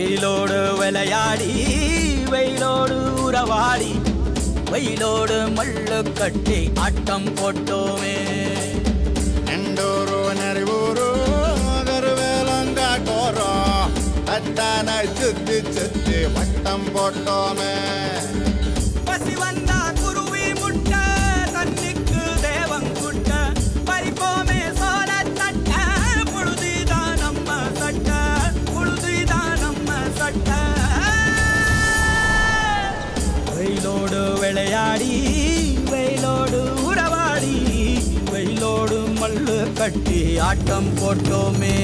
வெயிலோடு விளையாடி வெயிலோடு உறவாடி வெயிலோடு மல்லு கட்டி ஆட்டம் போட்டோமே. எண்டோரோ நிறைவோரோ கருவேலங்காட்டோரோ தட்டான சுத்தி சுத்தி வட்டம் போட்டோமே. கட்டி ஆட்டம் போட்டோமே.